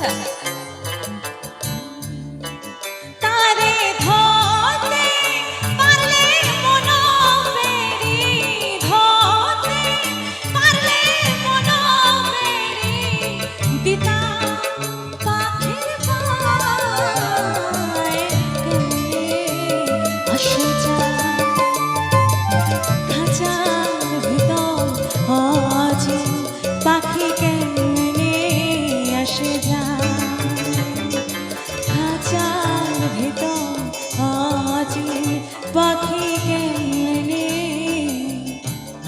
Russia. পাখি কেমনে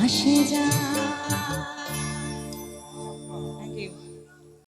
আসে যায়